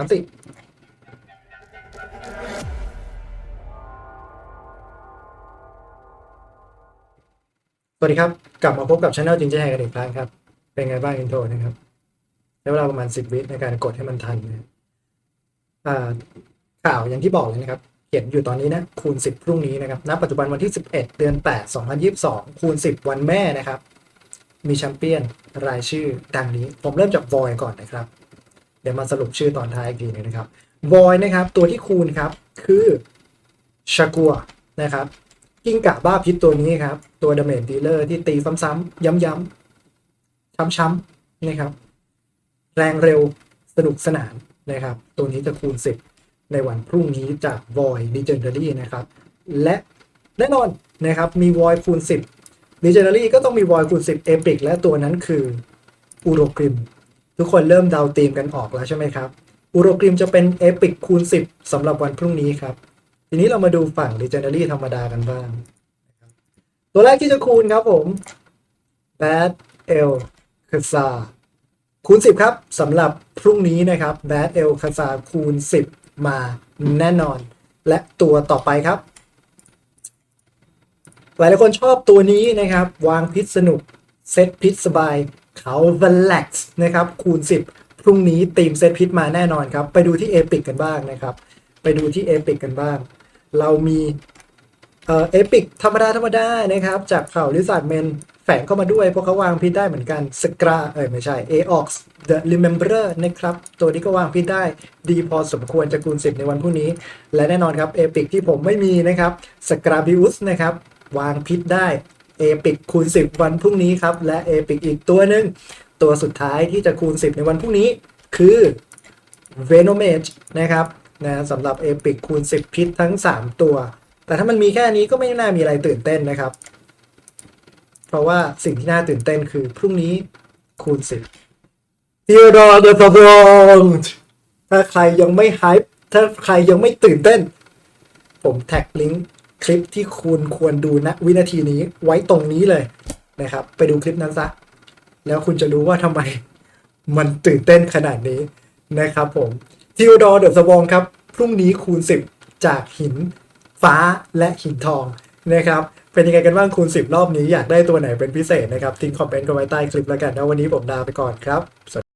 ามสิสวัสดีครับ กลับมาพบกับช anel จิงเจแฮกันอีกครั้งครับ เป็นไงบ้างอินโทรนะครับใช้เวลาประมาณสิบวิในการกดให้มันทันนะอ่าข่าวอย่างที่บอกเลยนะครับ เขียนอยู่ตอนนี้นะคูณ10พรุ่งนี้นะครับณปัจจุบันวันที่11เดือน8 2022คูณ10วันแม่นะครับ มีแชมเปี้ยนรายชื่อดังนี้ ผมเริ่มจาก Void ก่อนนะครับ เดี๋ยวมาสรุปชื่อตอนท้ายอีกทีหนึงนะครับ Void นะครับ ตัวที่คูณครับคือชากัวนะครับกิ้งก่าบ้าพิษตัวนี้ครับ ตัวดาเมจดีเลอร์ที่ตีซ้ำๆย้ำๆช้ำๆนะครับ แรงเร็วสนุกสนานนะครับ ตัวนี้จะคูณ 10 ในวันพรุ่งนี้จาก Void Legendary นะครับ และแน่นอนนะครับ มี Void คูณ 10 Legendary ก็ต้องมี Void คูณ 10 Epic และตัวนั้นคืออูโรกริม ทุกคนเริ่มเดาตีมกันออกแล้วใช่ไหมครับอูโรกริมจะเป็น Epic คูณ 10สำหรับวันพรุ่งนี้ครับ ทีนี้เรามาดูฝั่ง Legendary ธรรมดากันบ้าง ตัวแรกที่จะคูณครับผม Bad El k a z a คูณ 10 ครับสำหรับพรุ่งนี้นะครับ Bad El k a z a คูณ 10 มาแน่นอน และตัวต่อไปครับ หลายๆคนชอบตัวนี้นะครับ วางพิษสนุก เซตพิษสบาย เขาเวลักซ์นะครับคูณ 10 พรุ่งนี้ตีมเซตพิษมาแน่นอนครับ ไปดูที่เอพิกกันบ้างนะครับ ไปดูที่เอพิกกันบ้าง เรามีเอ่อเอพิกธรรมดาธรรมดานะครับ จากเผ่าลิซาร์ดเมนแฝงเข้ามาด้วย เพราะเขาวางพิษได้เหมือนกันสกราเอ้ยไม่ใช่ a o x The Rememberer นะครับ ตัวนี้ก็วางพิษได้ดีพอสมควรจะคูณ 10 ในวันพรุ่งนี้ และแน่นอนครับเอพิกที่ผมไม่มีนะครับสกราบิอุสนะครับวางพิษได้ เอพิกคูณ 10 วันพรุ่งนี้ครับ และเอพิกอีกตัวหนึ่งตัวสุดท้ายที่จะคูณ 10 ในวันพรุ่งนี้คือ Venomage นะครับนะสำหรับเอพิกคูณ 10 พิษทั้ง 3 ตัว แต่ถ้ามันมีแค่นี้ก็ไม่น่ามีอะไรตื่นเต้นนะครับ เพราะว่าสิ่งที่น่าตื่นเต้นคือพรุ่งนี้คูณ 10 Theodore the f o n ถ้าใครยังไม่ hype ถ้าใครยังไม่ตื่นเต้น ผมแท็กลิงก์ คลิปที่คุณควรดูณวินาทีนี้ไว้ตรงนี้เลยนะครับ ไปดูคลิปนั้นซะ แล้วคุณจะรู้ว่าทำไมมันตื่นเต้นขนาดนี้นะครับผมทิวดอร์เดอะสวองครับ พรุ่งนี้คูณ 10 จากหินฟ้าและหินทองนะครับเป็นยังไงกันบ้างคูณ 10 รอบนี้อยากได้ตัวไหนเป็นพิเศษนะครับทิ้งคอมเมนต์กันไว้ใต้คลิปแล้วกันนะวันนี้ผมลาไปก่อนครับ